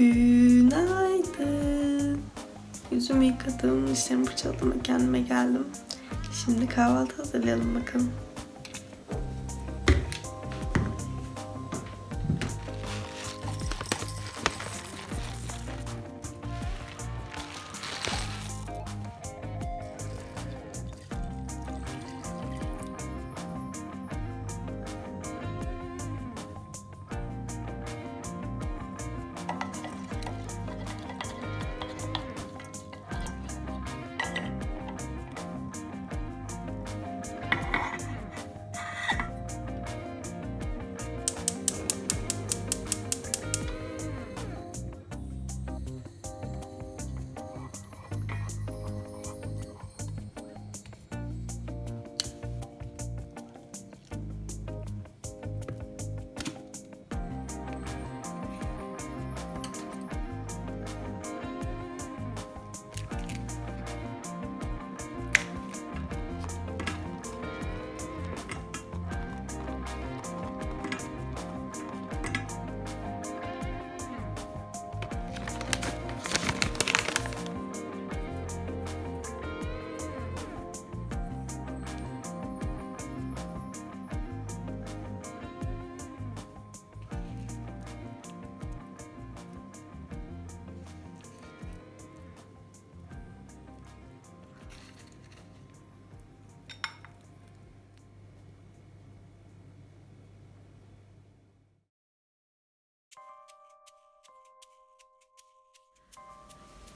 Günaydın. Yüzümü yıkadım, dişlerimi fırçaladım, kendime geldim. Şimdi kahvaltı hazırlayalım bakalım.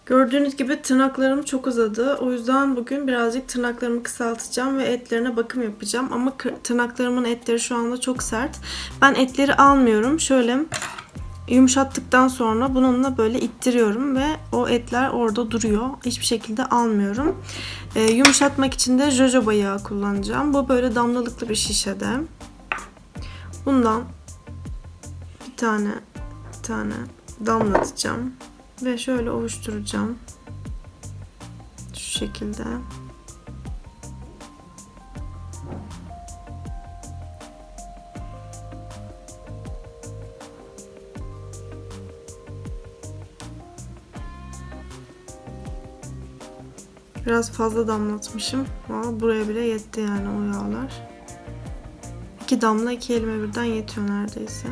Gördüğünüz gibi tırnaklarım çok uzadı. O yüzden bugün birazcık tırnaklarımı kısaltacağım ve etlerine bakım yapacağım. Ama tırnaklarımın etleri şu anda çok sert. Ben etleri almıyorum. Şöyle yumuşattıktan sonra bununla böyle ittiriyorum ve o etler orada duruyor. Hiçbir şekilde almıyorum. Ee, yumuşatmak için de jojoba yağı kullanacağım. Bu böyle damlalıklı bir şişede. Bundan bir tane bir tane damlatacağım. Ve şöyle ovuşturacağım. Şu şekilde. Biraz fazla damlatmışım ama buraya bile yetti yani o yağlar. İki damla iki elime birden yetiyor neredeyse.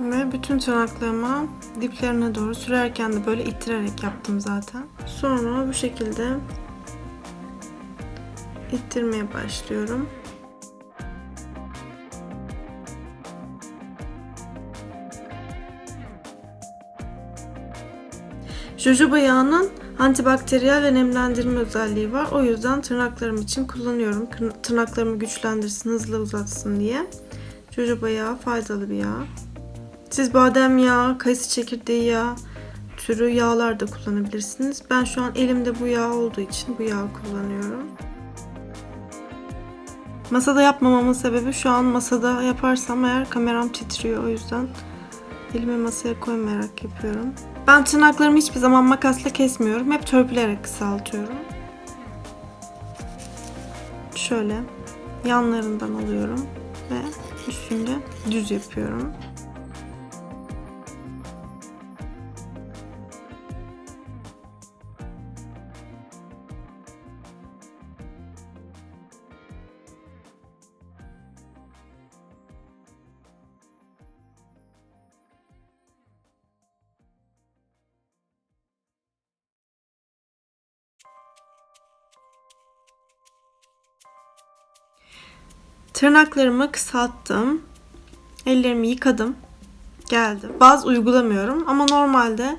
Ve bütün tırnaklarıma diplerine doğru sürerken de böyle ittirerek yaptım zaten. Sonra bu şekilde ittirmeye başlıyorum. Jojoba yağının antibakteriyel ve nemlendirme özelliği var. O yüzden tırnaklarım için kullanıyorum. Tırnaklarımı güçlendirsin, hızlı uzatsın diye. Jojoba yağı faydalı bir yağ. Siz badem yağı, kayısı çekirdeği yağı türü yağlar da kullanabilirsiniz. Ben şu an elimde bu yağ olduğu için bu yağı kullanıyorum. Masada yapmamamın sebebi şu an masada yaparsam eğer kameram titriyor o yüzden elimi masaya koymayarak yapıyorum. Ben tırnaklarımı hiçbir zaman makasla kesmiyorum. Hep törpülerek kısaltıyorum. Şöyle yanlarından alıyorum ve üstünde düz yapıyorum. Tırnaklarımı kısalttım. Ellerimi yıkadım. Geldim. Baz uygulamıyorum ama normalde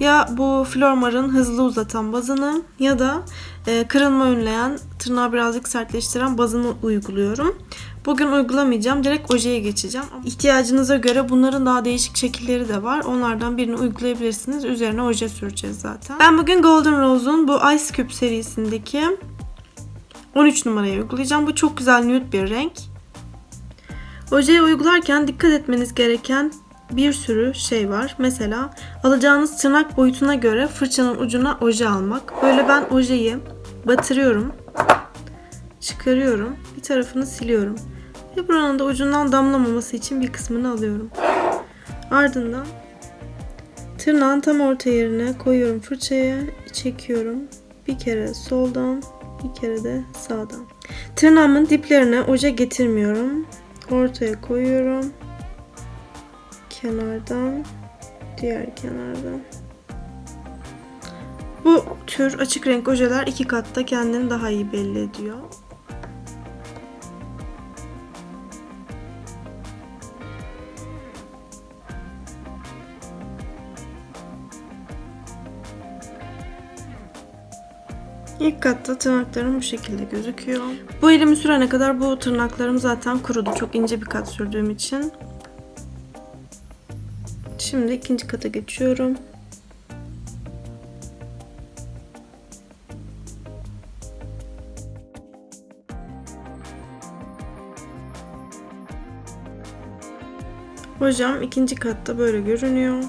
ya bu Flormar'ın hızlı uzatan bazını ya da e, kırılma önleyen, tırnağı birazcık sertleştiren bazını uyguluyorum. Bugün uygulamayacağım. Direkt ojeye geçeceğim. İhtiyacınıza göre bunların daha değişik şekilleri de var. Onlardan birini uygulayabilirsiniz. Üzerine oje süreceğiz zaten. Ben bugün Golden Rose'un bu Ice Cube serisindeki 13 numarayı uygulayacağım. Bu çok güzel nude bir renk. Ojeyi uygularken dikkat etmeniz gereken bir sürü şey var. Mesela alacağınız tırnak boyutuna göre fırçanın ucuna oje almak. Böyle ben ojeyi batırıyorum. Çıkarıyorum. Bir tarafını siliyorum. Ve buranın da ucundan damlamaması için bir kısmını alıyorum. Ardından tırnağın tam orta yerine koyuyorum fırçayı. Çekiyorum. Bir kere soldan, bir kere de sağdan. Tırnağımın diplerine oje getirmiyorum. Ortaya koyuyorum. Kenardan, diğer kenardan. Bu tür açık renk ojeler iki katta kendini daha iyi belli ediyor. İlk katta tırnaklarım bu şekilde gözüküyor. Bu elimi sürene kadar bu tırnaklarım zaten kurudu. Çok ince bir kat sürdüğüm için. Şimdi ikinci kata geçiyorum. Hocam ikinci katta böyle görünüyor.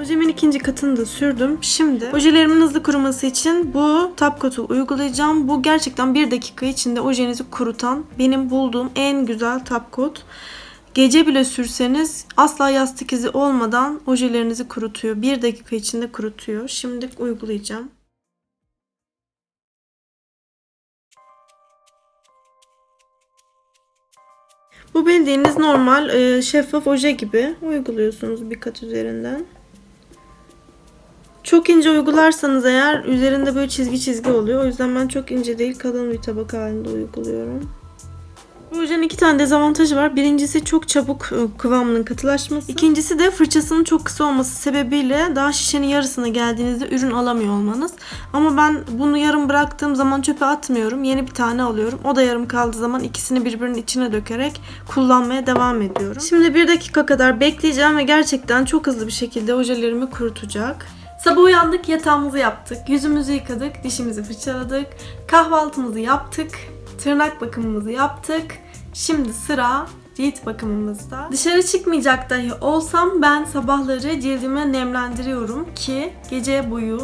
Ojemin ikinci katını da sürdüm. Şimdi ojelerimin hızlı kuruması için bu top coat'u uygulayacağım. Bu gerçekten bir dakika içinde ojenizi kurutan benim bulduğum en güzel top coat. Gece bile sürseniz asla yastık izi olmadan ojelerinizi kurutuyor. Bir dakika içinde kurutuyor. Şimdi uygulayacağım. Bu bildiğiniz normal e, şeffaf oje gibi uyguluyorsunuz bir kat üzerinden. Çok ince uygularsanız eğer üzerinde böyle çizgi çizgi oluyor. O yüzden ben çok ince değil kalın bir tabaka halinde uyguluyorum. Bu ojenin iki tane dezavantajı var. Birincisi çok çabuk e, kıvamının katılaşması. İkincisi de fırçasının çok kısa olması sebebiyle daha şişenin yarısına geldiğinizde ürün alamıyor olmanız. Ama ben bunu yarım bıraktığım zaman çöpe atmıyorum. Yeni bir tane alıyorum. O da yarım kaldığı zaman ikisini birbirinin içine dökerek kullanmaya devam ediyorum. Şimdi bir dakika kadar bekleyeceğim ve gerçekten çok hızlı bir şekilde ojelerimi kurutacak. Sabah uyandık, yatağımızı yaptık, yüzümüzü yıkadık, dişimizi fırçaladık, kahvaltımızı yaptık, tırnak bakımımızı yaptık. Şimdi sıra cilt bakımımızda. Dışarı çıkmayacak dahi olsam ben sabahları cildimi nemlendiriyorum ki gece boyu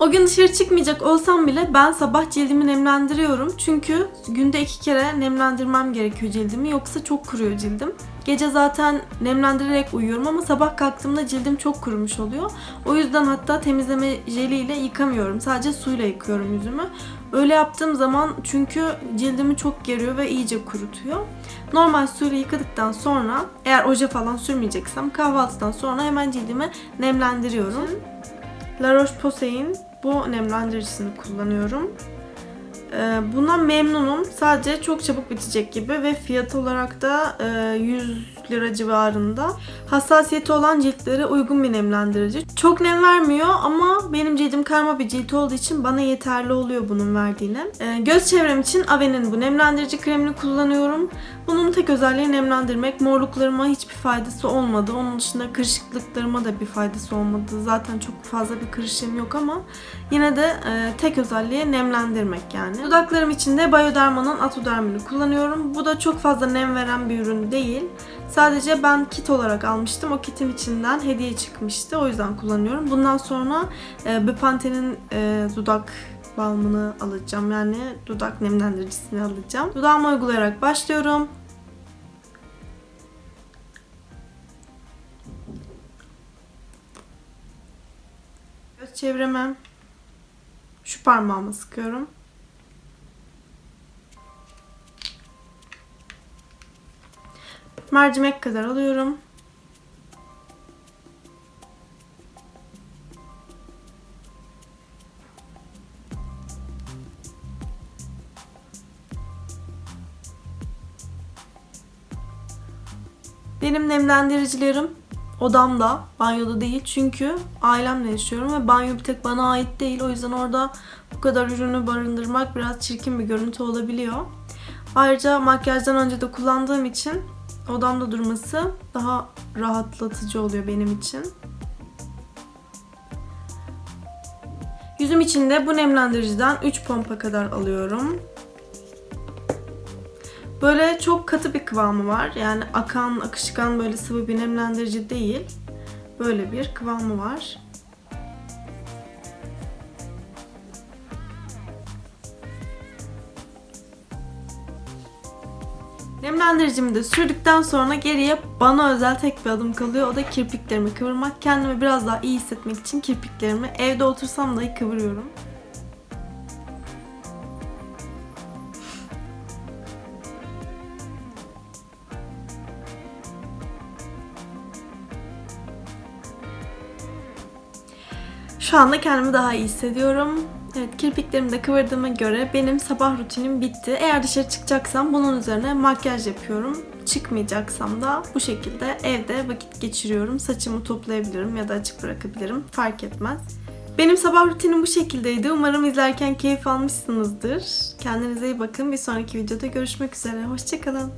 O gün dışarı çıkmayacak olsam bile ben sabah cildimi nemlendiriyorum. Çünkü günde iki kere nemlendirmem gerekiyor cildimi. Yoksa çok kuruyor cildim. Gece zaten nemlendirerek uyuyorum ama sabah kalktığımda cildim çok kurumuş oluyor. O yüzden hatta temizleme jeliyle yıkamıyorum. Sadece suyla yıkıyorum yüzümü. Öyle yaptığım zaman çünkü cildimi çok geriyor ve iyice kurutuyor. Normal suyla yıkadıktan sonra eğer oje falan sürmeyeceksem kahvaltıdan sonra hemen cildimi nemlendiriyorum. La Roche-Posay'in bu nemlendiricisini kullanıyorum. Ee, buna memnunum. Sadece çok çabuk bitecek gibi ve fiyat olarak da e, 100 4 lira civarında. Hassasiyeti olan ciltlere uygun bir nemlendirici. Çok nem vermiyor ama benim cildim karma bir cilt olduğu için bana yeterli oluyor bunun verdiği nem. Ee, göz çevrem için Ave'nin bu nemlendirici kremini kullanıyorum. Bunun tek özelliği nemlendirmek. Morluklarıma hiçbir faydası olmadı. Onun dışında kırışıklıklarıma da bir faydası olmadı. Zaten çok fazla bir kırışım yok ama yine de e, tek özelliği nemlendirmek yani. Dudaklarım için de Bioderma'nın Atodermini kullanıyorum. Bu da çok fazla nem veren bir ürün değil. Sadece ben kit olarak almıştım. O kitin içinden hediye çıkmıştı. O yüzden kullanıyorum. Bundan sonra e, Bepante'nin e, dudak balmını alacağım. Yani dudak nemlendiricisini alacağım. Dudağıma uygulayarak başlıyorum. Göz çevreme şu parmağımı sıkıyorum. Mercimek kadar alıyorum. Benim nemlendiricilerim odamda, banyoda değil. Çünkü ailemle yaşıyorum ve banyo bir tek bana ait değil. O yüzden orada bu kadar ürünü barındırmak biraz çirkin bir görüntü olabiliyor. Ayrıca makyajdan önce de kullandığım için odamda durması daha rahatlatıcı oluyor benim için. Yüzüm için de bu nemlendiriciden 3 pompa kadar alıyorum. Böyle çok katı bir kıvamı var. Yani akan, akışkan böyle sıvı bir nemlendirici değil. Böyle bir kıvamı var. Nemlendiricimi de sürdükten sonra geriye bana özel tek bir adım kalıyor. O da kirpiklerimi kıvırmak. Kendimi biraz daha iyi hissetmek için kirpiklerimi evde otursam dahi kıvırıyorum. Şu anda kendimi daha iyi hissediyorum. Evet kirpiklerimi de kıvırdığıma göre benim sabah rutinim bitti. Eğer dışarı çıkacaksam bunun üzerine makyaj yapıyorum. Çıkmayacaksam da bu şekilde evde vakit geçiriyorum. Saçımı toplayabilirim ya da açık bırakabilirim. Fark etmez. Benim sabah rutinim bu şekildeydi. Umarım izlerken keyif almışsınızdır. Kendinize iyi bakın. Bir sonraki videoda görüşmek üzere. Hoşçakalın.